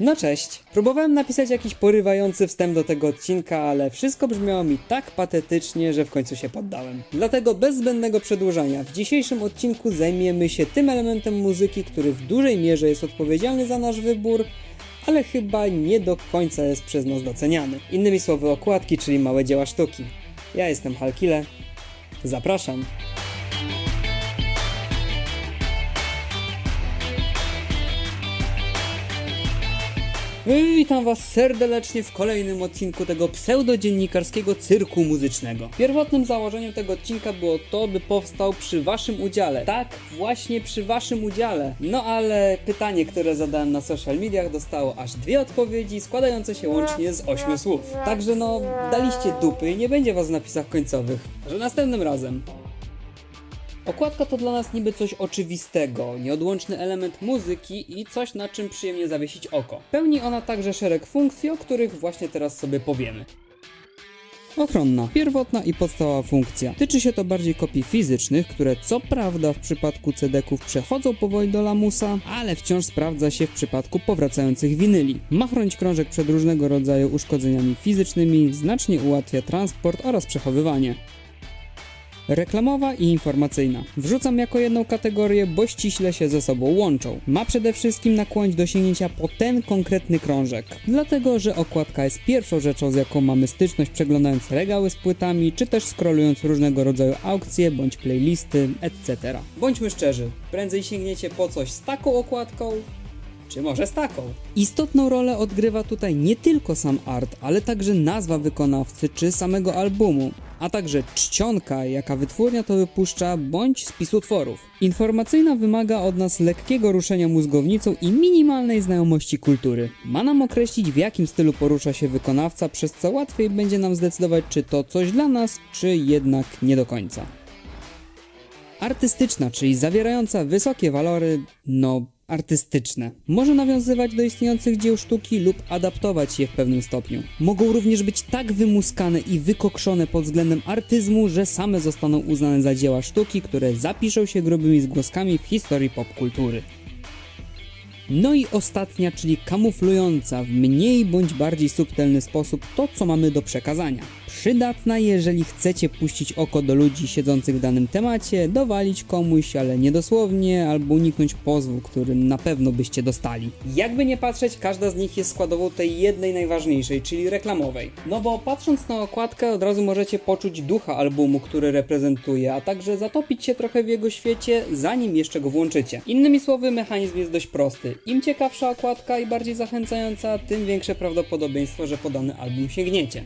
No cześć. Próbowałem napisać jakiś porywający wstęp do tego odcinka, ale wszystko brzmiało mi tak patetycznie, że w końcu się poddałem. Dlatego bez zbędnego przedłużania, w dzisiejszym odcinku zajmiemy się tym elementem muzyki, który w dużej mierze jest odpowiedzialny za nasz wybór, ale chyba nie do końca jest przez nas doceniany. Innymi słowy okładki, czyli małe dzieła sztuki. Ja jestem Halkile. Zapraszam. Witam Was serdecznie w kolejnym odcinku tego pseudodziennikarskiego cyrku muzycznego. Pierwotnym założeniem tego odcinka było to, by powstał przy Waszym udziale. Tak, właśnie przy Waszym udziale. No ale pytanie, które zadałem na social mediach dostało aż dwie odpowiedzi, składające się łącznie z ośmiu słów. Także no, daliście dupy i nie będzie Was w napisach końcowych. Że następnym razem. Okładka to dla nas niby coś oczywistego, nieodłączny element muzyki i coś na czym przyjemnie zawiesić oko. Pełni ona także szereg funkcji, o których właśnie teraz sobie powiemy. Ochronna, pierwotna i podstawowa funkcja. Tyczy się to bardziej kopii fizycznych, które co prawda w przypadku CD-ków przechodzą powoli do lamusa, ale wciąż sprawdza się w przypadku powracających winyli. Ma chronić krążek przed różnego rodzaju uszkodzeniami fizycznymi, znacznie ułatwia transport oraz przechowywanie. Reklamowa i informacyjna. Wrzucam jako jedną kategorię, bo ściśle się ze sobą łączą. Ma przede wszystkim nakłonić do sięgnięcia po ten konkretny krążek. Dlatego, że okładka jest pierwszą rzeczą, z jaką mamy styczność przeglądając regały z płytami, czy też scrollując różnego rodzaju aukcje bądź playlisty, etc. Bądźmy szczerzy, prędzej sięgniecie po coś z taką okładką, czy może z taką. Istotną rolę odgrywa tutaj nie tylko sam art, ale także nazwa wykonawcy czy samego albumu, a także czcionka, jaka wytwórnia to wypuszcza, bądź spis utworów. Informacyjna wymaga od nas lekkiego ruszenia mózgownicą i minimalnej znajomości kultury. Ma nam określić w jakim stylu porusza się wykonawca, przez co łatwiej będzie nam zdecydować czy to coś dla nas, czy jednak nie do końca. Artystyczna, czyli zawierająca wysokie walory, no artystyczne. Może nawiązywać do istniejących dzieł sztuki lub adaptować je w pewnym stopniu. Mogą również być tak wymuskane i wykokszone pod względem artyzmu, że same zostaną uznane za dzieła sztuki, które zapiszą się grubymi zgłoskami w historii popkultury. No i ostatnia, czyli kamuflująca w mniej bądź bardziej subtelny sposób to, co mamy do przekazania. Przydatna, jeżeli chcecie puścić oko do ludzi siedzących w danym temacie, dowalić komuś, ale niedosłownie, albo uniknąć pozwu, który na pewno byście dostali. Jakby nie patrzeć, każda z nich jest składową tej jednej najważniejszej, czyli reklamowej. No bo patrząc na okładkę, od razu możecie poczuć ducha albumu, który reprezentuje, a także zatopić się trochę w jego świecie, zanim jeszcze go włączycie. Innymi słowy, mechanizm jest dość prosty. Im ciekawsza okładka i bardziej zachęcająca, tym większe prawdopodobieństwo, że po dany album sięgniecie.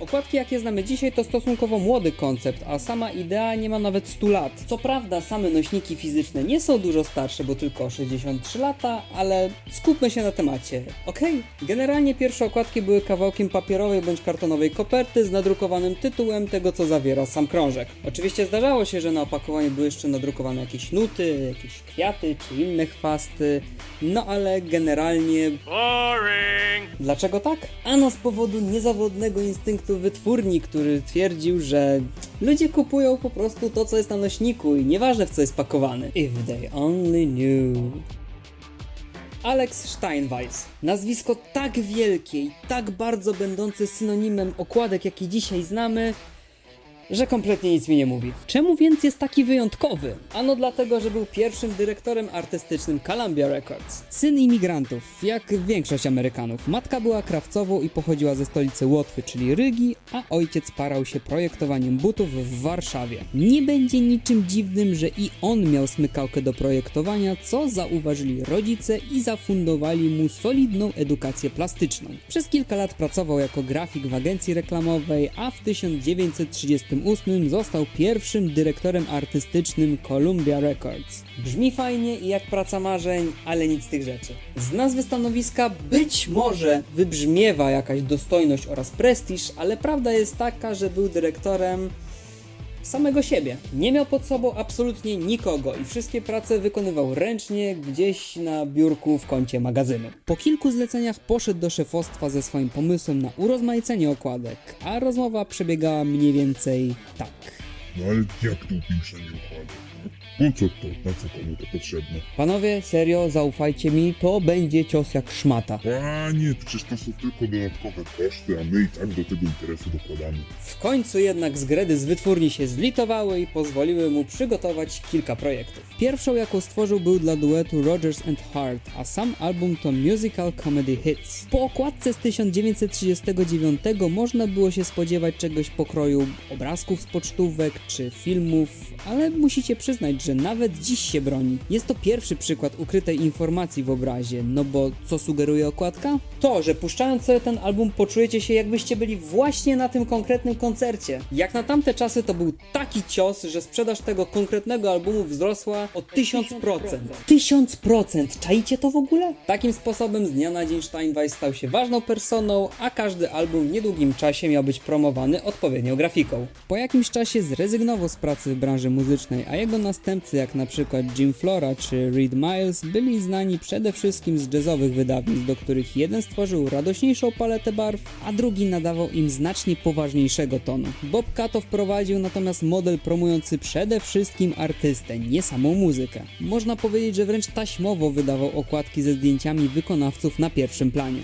Okładki, jakie znamy dzisiaj, to stosunkowo młody koncept, a sama idea nie ma nawet 100 lat. Co prawda, same nośniki fizyczne nie są dużo starsze, bo tylko 63 lata, ale skupmy się na temacie. Okej, generalnie pierwsze okładki były kawałkiem papierowej bądź kartonowej koperty z nadrukowanym tytułem tego, co zawiera sam krążek. Oczywiście zdarzało się, że na opakowaniu były jeszcze nadrukowane jakieś nuty, jakieś kwiaty czy inne chwasty, no ale generalnie Boring! Dlaczego tak? Ano z powodu niezawodnego instynktu wytwórni, który twierdził, że ludzie kupują po prostu to, co jest na nośniku i nieważne w co jest pakowany. If they only knew. Alex Steinweiss. Nazwisko tak wielkie i tak bardzo będące synonimem okładek, jakie dzisiaj znamy, że kompletnie nic mi nie mówi. Czemu więc jest taki wyjątkowy? Ano dlatego, że był pierwszym dyrektorem artystycznym Columbia Records. Syn imigrantów, jak większość Amerykanów. Matka była krawcową i pochodziła ze stolicy Łotwy, czyli Rygi, a ojciec parał się projektowaniem butów w Warszawie. Nie będzie niczym dziwnym, że i on miał smykałkę do projektowania, co zauważyli rodzice i zafundowali mu solidną edukację plastyczną. Przez kilka lat pracował jako grafik w agencji reklamowej, a w 1938 został pierwszym dyrektorem artystycznym Columbia Records. Brzmi fajnie i jak praca marzeń, ale nic z tych rzeczy. Z nazwy stanowiska być może wybrzmiewa jakaś dostojność oraz prestiż, ale prawda jest taka, że był dyrektorem samego siebie. Nie miał pod sobą absolutnie nikogo i wszystkie prace wykonywał ręcznie gdzieś na biurku w kącie magazynu. Po kilku zleceniach poszedł do szefostwa ze swoim pomysłem na urozmaicenie okładek, a rozmowa przebiegała mniej więcej tak. No ale jak to upiększenie układek? Po co to? Na co komu to potrzebne? Panowie, serio, zaufajcie mi, to będzie cios jak szmata. Panie, przecież to są tylko dodatkowe koszty, a my i tak do tego interesu dokładamy. W końcu jednak zgredy z wytwórni się zlitowały i pozwoliły mu przygotować kilka projektów. Pierwszą jaką stworzył był dla duetu Rogers and Hart, a sam album to Musical Comedy Hits. Po okładce z 1939 można było się spodziewać czegoś pokroju obrazków z pocztówek czy filmów, ale musicie przyznać, że nawet dziś się broni. Jest to pierwszy przykład ukrytej informacji w obrazie, no bo co sugeruje okładka? To, że puszczając sobie ten album poczujecie się jakbyście byli właśnie na tym konkretnym koncercie. Jak na tamte czasy to był taki cios, że sprzedaż tego konkretnego albumu wzrosła o 1000%. 1000%! Czaicie to w ogóle? Takim sposobem z dnia na dzień Steinweiss stał się ważną personą, a każdy album w niedługim czasie miał być promowany odpowiednią grafiką. Po jakimś czasie zrezygnował z pracy w branży muzycznej, a jego następcy jak przykład Jim Flora czy Reed Miles byli znani przede wszystkim z jazzowych wydawnictw, do których jeden stworzył radośniejszą paletę barw, a drugi nadawał im znacznie poważniejszego tonu. Bob Cato wprowadził natomiast model promujący przede wszystkim artystę, nie samą muzykę. Można powiedzieć, że wręcz taśmowo wydawał okładki ze zdjęciami wykonawców na pierwszym planie.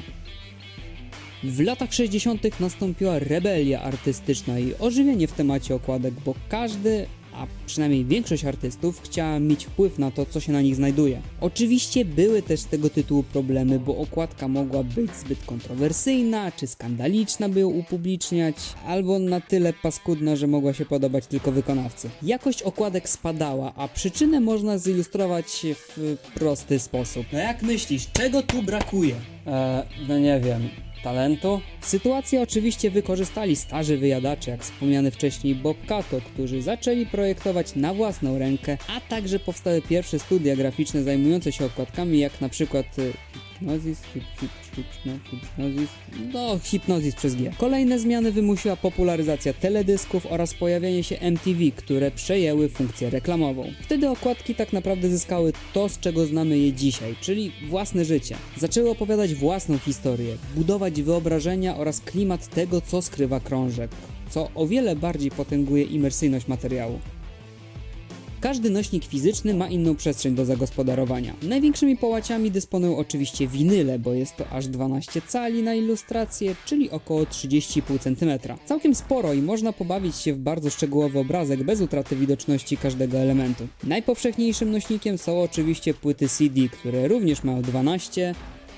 W latach 60. nastąpiła rebelia artystyczna i ożywienie w temacie okładek, bo każdy, a przynajmniej większość artystów chciała mieć wpływ na to, co się na nich znajduje. Oczywiście były też z tego tytułu problemy, bo okładka mogła być zbyt kontrowersyjna, czy skandaliczna, by ją upubliczniać, albo na tyle paskudna, że mogła się podobać tylko wykonawcy. Jakość okładek spadała, a przyczynę można zilustrować w prosty sposób. No jak myślisz, czego tu brakuje? Eee, no nie wiem talentu. Sytuację oczywiście wykorzystali starzy wyjadacze, jak wspomniany wcześniej Bob Cato, którzy zaczęli projektować na własną rękę, a także powstały pierwsze studia graficzne zajmujące się okładkami, jak na przykład y, Hipnozis, hip, hip, hipno, hipnozis, no hipnozis przez G. Kolejne zmiany wymusiła popularyzacja teledysków oraz pojawienie się MTV, które przejęły funkcję reklamową. Wtedy okładki tak naprawdę zyskały to, z czego znamy je dzisiaj, czyli własne życie. Zaczęły opowiadać własną historię, budować wyobrażenia oraz klimat tego, co skrywa krążek, co o wiele bardziej potęguje imersyjność materiału. Każdy nośnik fizyczny ma inną przestrzeń do zagospodarowania. Największymi połaciami dysponują oczywiście winyle, bo jest to aż 12 cali na ilustrację, czyli około 30,5 cm. Całkiem sporo i można pobawić się w bardzo szczegółowy obrazek bez utraty widoczności każdego elementu. Najpowszechniejszym nośnikiem są oczywiście płyty CD, które również mają 12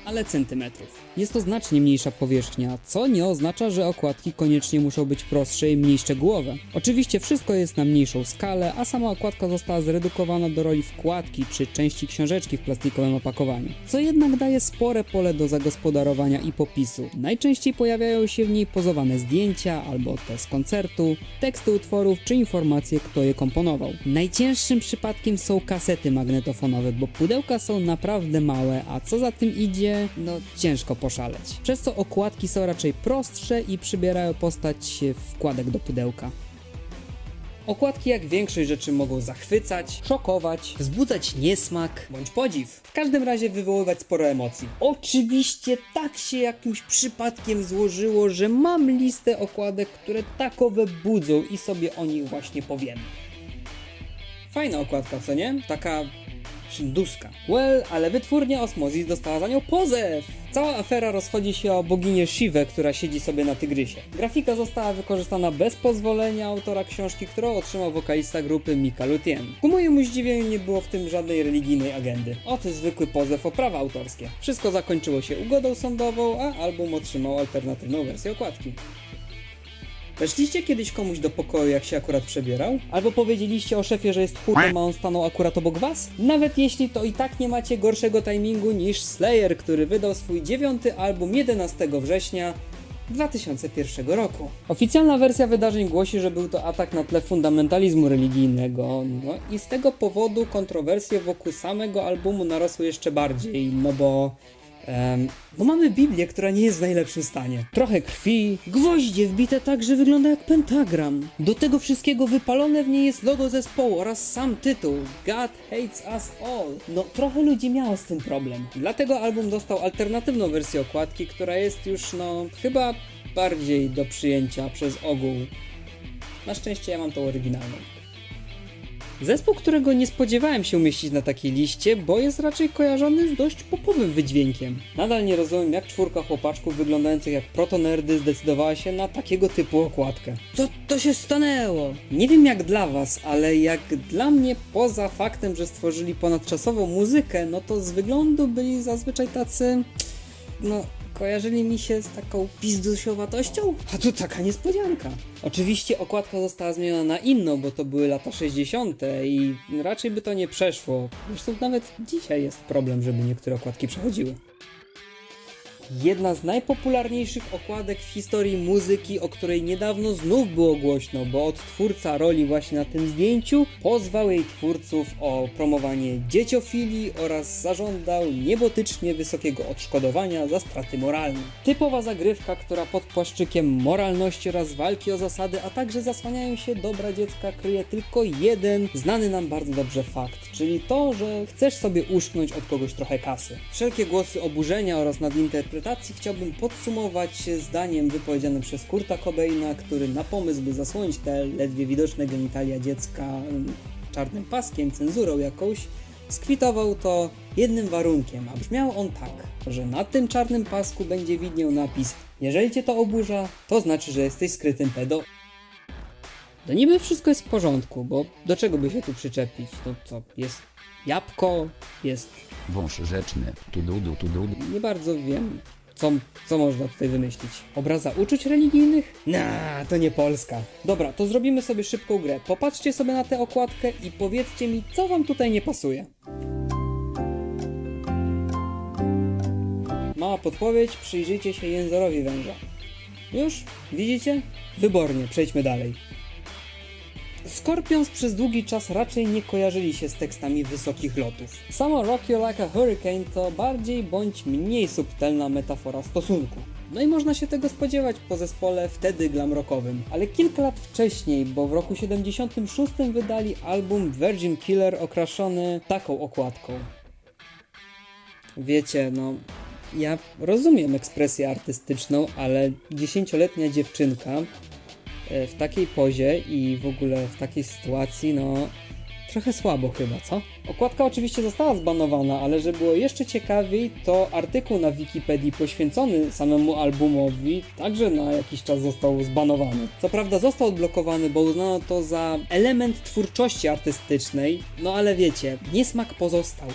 ale centymetrów. Jest to znacznie mniejsza powierzchnia, co nie oznacza, że okładki koniecznie muszą być prostsze i mniej szczegółowe. Oczywiście wszystko jest na mniejszą skalę, a sama okładka została zredukowana do roli wkładki czy części książeczki w plastikowym opakowaniu, co jednak daje spore pole do zagospodarowania i popisu. Najczęściej pojawiają się w niej pozowane zdjęcia albo te z koncertu, teksty utworów czy informacje, kto je komponował. Najcięższym przypadkiem są kasety magnetofonowe, bo pudełka są naprawdę małe, a co za tym idzie, no ciężko poszaleć. Przez co okładki są raczej prostsze i przybierają postać wkładek do pudełka. Okładki jak większość rzeczy mogą zachwycać, szokować, wzbudzać niesmak bądź podziw. W każdym razie wywoływać sporo emocji. Oczywiście tak się jakimś przypadkiem złożyło, że mam listę okładek, które takowe budzą i sobie o nich właśnie powiemy. Fajna okładka, co nie? Taka Well, ale wytwórnia Osmozis dostała za nią pozew! Cała afera rozchodzi się o boginię Shivę, która siedzi sobie na tygrysie. Grafika została wykorzystana bez pozwolenia autora książki, którą otrzymał wokalista grupy Mika Lutien. Ku mojemu zdziwieniu nie było w tym żadnej religijnej agendy. Oto zwykły pozew o prawa autorskie. Wszystko zakończyło się ugodą sądową, a album otrzymał alternatywną wersję okładki. Weszliście kiedyś komuś do pokoju, jak się akurat przebierał? Albo powiedzieliście o szefie, że jest chudym, a on stanął akurat obok was? Nawet jeśli to i tak nie macie gorszego timingu niż Slayer, który wydał swój dziewiąty album 11 września 2001 roku. Oficjalna wersja wydarzeń głosi, że był to atak na tle fundamentalizmu religijnego, no i z tego powodu kontrowersje wokół samego albumu narosły jeszcze bardziej, no bo Em, bo mamy Biblię, która nie jest w najlepszym stanie. Trochę krwi, gwoździe wbite tak, że wygląda jak pentagram. Do tego wszystkiego wypalone w niej jest logo zespołu oraz sam tytuł God Hates Us All. No, trochę ludzi miało z tym problem. Dlatego album dostał alternatywną wersję okładki, która jest już, no, chyba bardziej do przyjęcia przez ogół. Na szczęście ja mam tą oryginalną. Zespół, którego nie spodziewałem się umieścić na takiej liście, bo jest raczej kojarzony z dość popowym wydźwiękiem. Nadal nie rozumiem, jak czwórka chłopaczków wyglądających jak protonerdy zdecydowała się na takiego typu okładkę. Co to się stanęło? Nie wiem jak dla was, ale jak dla mnie, poza faktem, że stworzyli ponadczasową muzykę, no to z wyglądu byli zazwyczaj tacy... no kojarzyli mi się z taką pizdusiowatością? A tu taka niespodzianka. Oczywiście okładka została zmieniona na inną, bo to były lata 60. i raczej by to nie przeszło. Zresztą nawet dzisiaj jest problem, żeby niektóre okładki przechodziły. Jedna z najpopularniejszych okładek w historii muzyki, o której niedawno znów było głośno, bo odtwórca roli właśnie na tym zdjęciu pozwał jej twórców o promowanie dzieciofilii oraz zażądał niebotycznie wysokiego odszkodowania za straty moralne. Typowa zagrywka, która pod płaszczykiem moralności oraz walki o zasady, a także zasłaniają się dobra dziecka kryje tylko jeden znany nam bardzo dobrze fakt, czyli to, że chcesz sobie uszknąć od kogoś trochę kasy. Wszelkie głosy oburzenia oraz nadinterpretacji chciałbym podsumować zdaniem wypowiedzianym przez Kurta Cobaina, który na pomysł, by zasłonić te ledwie widoczne genitalia dziecka mm, czarnym paskiem, cenzurą jakąś, skwitował to jednym warunkiem, a brzmiał on tak, że na tym czarnym pasku będzie widniał napis jeżeli cię to oburza, to znaczy, że jesteś skrytym pedo... No niby wszystko jest w porządku, bo do czego by się tu przyczepić? No co, jest jabłko, jest Wąż rzeczny, tu dudu, tu dudu. nie bardzo wiem, co, co można tutaj wymyślić. Obraza uczuć religijnych? Nah, to nie Polska. Dobra, to zrobimy sobie szybką grę. Popatrzcie sobie na tę okładkę i powiedzcie mi, co wam tutaj nie pasuje. Mała podpowiedź, przyjrzyjcie się językowi węża. Już? Widzicie? Wybornie, przejdźmy dalej. Scorpions przez długi czas raczej nie kojarzyli się z tekstami wysokich lotów. Samo Rock You Like a Hurricane to bardziej bądź mniej subtelna metafora stosunku. No i można się tego spodziewać po zespole wtedy glam rockowym. Ale kilka lat wcześniej, bo w roku 76 wydali album Virgin Killer okraszony taką okładką. Wiecie, no, ja rozumiem ekspresję artystyczną, ale dziesięcioletnia dziewczynka w takiej pozie i w ogóle w takiej sytuacji, no trochę słabo chyba, co? Okładka oczywiście została zbanowana, ale żeby było jeszcze ciekawiej, to artykuł na Wikipedii poświęcony samemu albumowi także na jakiś czas został zbanowany. Co prawda został odblokowany, bo uznano to za element twórczości artystycznej, no ale wiecie, niesmak pozostał.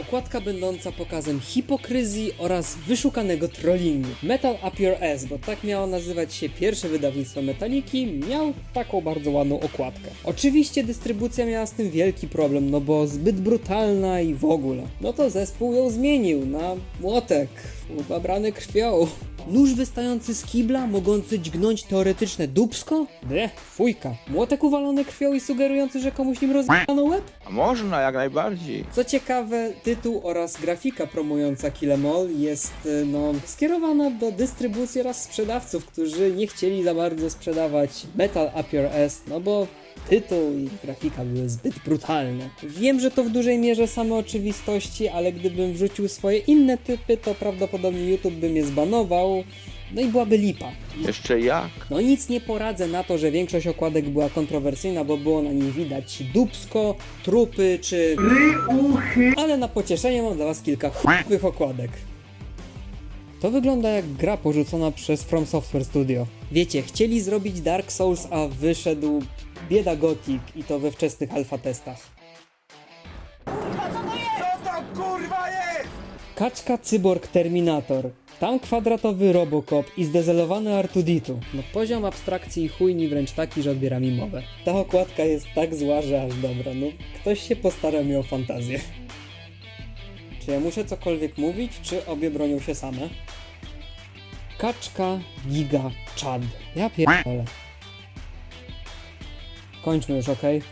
Okładka będąca pokazem hipokryzji oraz wyszukanego trollingu. Metal Up Your Ass, bo tak miało nazywać się pierwsze wydawnictwo Metaliki, miał taką bardzo ładną okładkę. Oczywiście dystrybucja miała z tym wielki problem, no bo zbyt brutalna i w ogóle. No to zespół ją zmienił na młotek, ubabrany krwią. Nóż wystający z kibla, mogący dźgnąć teoretyczne dubsko? Bleh, fujka. Młotek uwalony krwią i sugerujący, że komuś nim rozjebano łeb? A można, jak najbardziej. Co ciekawe, tytuł oraz grafika promująca Kill Em All jest y, no, skierowana do dystrybucji oraz sprzedawców, którzy nie chcieli za bardzo sprzedawać Metal Up Your Ass, no bo tytuł i grafika były zbyt brutalne. Wiem, że to w dużej mierze same oczywistości, ale gdybym wrzucił swoje inne typy, to prawdopodobnie YouTube by mnie zbanował, no i byłaby lipa. Jeszcze jak? No nic nie poradzę na to, że większość okładek była kontrowersyjna, bo było na nich widać dubsko, trupy czy... Ale na pocieszenie mam dla was kilka chujowych okładek. To wygląda jak gra porzucona przez From Software Studio. Wiecie, chcieli zrobić Dark Souls, a wyszedł bieda Gothic i to we wczesnych alfa testach. Kaczka Cyborg Terminator. Tam kwadratowy Robocop i zdezelowany Artuditu. No poziom abstrakcji i chujni wręcz taki, że odbiera mi mowę. Ta okładka jest tak zła, że aż dobra. No ktoś się postarał mi o fantazję. Czy ja muszę cokolwiek mówić, czy obie bronią się same? Kaczka Giga Chad. Ja pierdolę. Kończmy już, okej?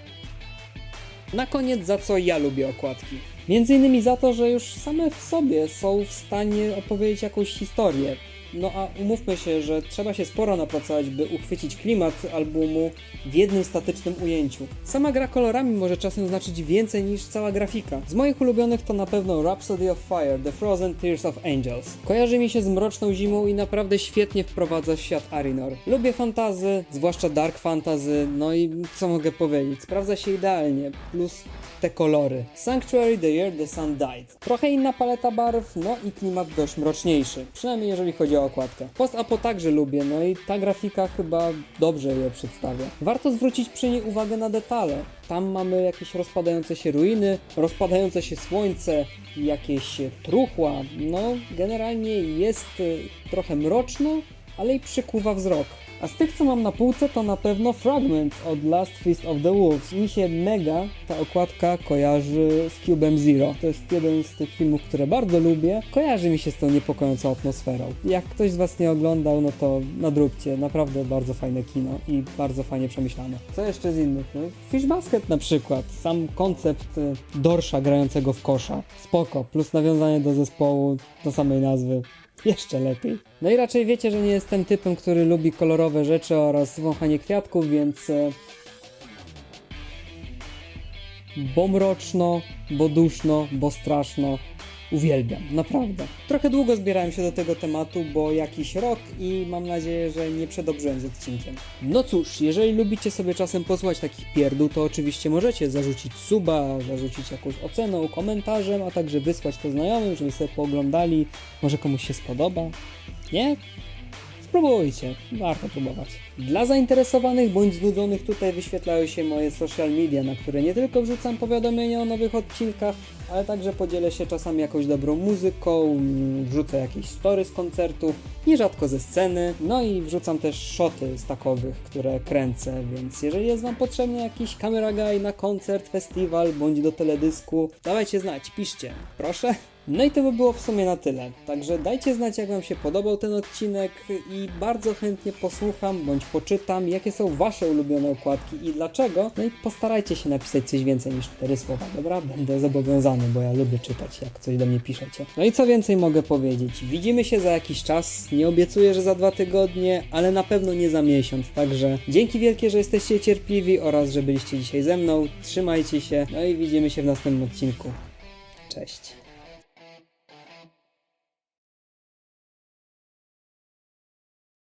Na koniec za co ja lubię okładki. Między innymi za to, że już same w sobie są w stanie opowiedzieć jakąś historię. No a umówmy się, że trzeba się sporo napracować, by uchwycić klimat albumu w jednym statycznym ujęciu. Sama gra kolorami może czasem znaczyć więcej niż cała grafika. Z moich ulubionych to na pewno Rhapsody of Fire, The Frozen Tears of Angels. Kojarzy mi się z mroczną zimą i naprawdę świetnie wprowadza świat Arinor. Lubię fantazy, zwłaszcza dark fantasy, no i co mogę powiedzieć, sprawdza się idealnie, plus te kolory. Sanctuary The Year the Sun Died. Trochę inna paleta barw, no i klimat dość mroczniejszy, przynajmniej jeżeli chodzi o okładkę. Post-apo także lubię, no i ta grafika chyba dobrze je przedstawia. Warto zwrócić przy niej uwagę na detale. Tam mamy jakieś rozpadające się ruiny, rozpadające się słońce, jakieś truchła. No, generalnie jest y, trochę mroczno, ale i przykuwa wzrok. A z tych, co mam na półce, to na pewno Fragments od Last Feast of the Wolves. Mi się mega ta okładka kojarzy z Cubem Zero. To jest jeden z tych filmów, które bardzo lubię. Kojarzy mi się z tą niepokojącą atmosferą. Jak ktoś z Was nie oglądał, no to nadróbcie. Naprawdę bardzo fajne kino i bardzo fajnie przemyślane. Co jeszcze z innych? No, Fish Basket na przykład. Sam koncept y, dorsza grającego w kosza. Spoko. Plus nawiązanie do zespołu, do samej nazwy. Jeszcze lepiej. No i raczej wiecie, że nie jestem typem, który lubi kolorowe rzeczy oraz wąchanie kwiatków, więc. e, Bo mroczno, bo duszno, bo straszno. Uwielbiam, naprawdę. Trochę długo zbierałem się do tego tematu, bo jakiś rok i mam nadzieję, że nie przedobrzyłem z odcinkiem. No cóż, jeżeli lubicie sobie czasem posłuchać takich pierdół, to oczywiście możecie zarzucić suba, zarzucić jakąś oceną, komentarzem, a także wysłać to znajomym, żeby sobie pooglądali. Może komuś się spodoba. Nie? Spróbujcie, warto próbować. Dla zainteresowanych bądź znudzonych tutaj wyświetlają się moje social media, na które nie tylko wrzucam powiadomienia o nowych odcinkach, ale także podzielę się czasami jakąś dobrą muzyką, wrzucę jakieś story z koncertu, nierzadko ze sceny, no i wrzucam też shoty z takowych, które kręcę, więc jeżeli jest Wam potrzebny jakiś camera guy na koncert, festiwal bądź do teledysku, dawajcie znać, piszcie, proszę. No i to by było w sumie na tyle. Także dajcie znać, jak Wam się podobał ten odcinek i bardzo chętnie posłucham bądź poczytam, jakie są Wasze ulubione okładki i dlaczego. No i postarajcie się napisać coś więcej niż cztery słowa, dobra? Będę zobowiązany, bo ja lubię czytać, jak coś do mnie piszecie. No i co więcej mogę powiedzieć? Widzimy się za jakiś czas. Nie obiecuję, że za dwa tygodnie, ale na pewno nie za miesiąc. Także dzięki wielkie, że jesteście cierpliwi oraz że byliście dzisiaj ze mną. Trzymajcie się. No i widzimy się w następnym odcinku. Cześć.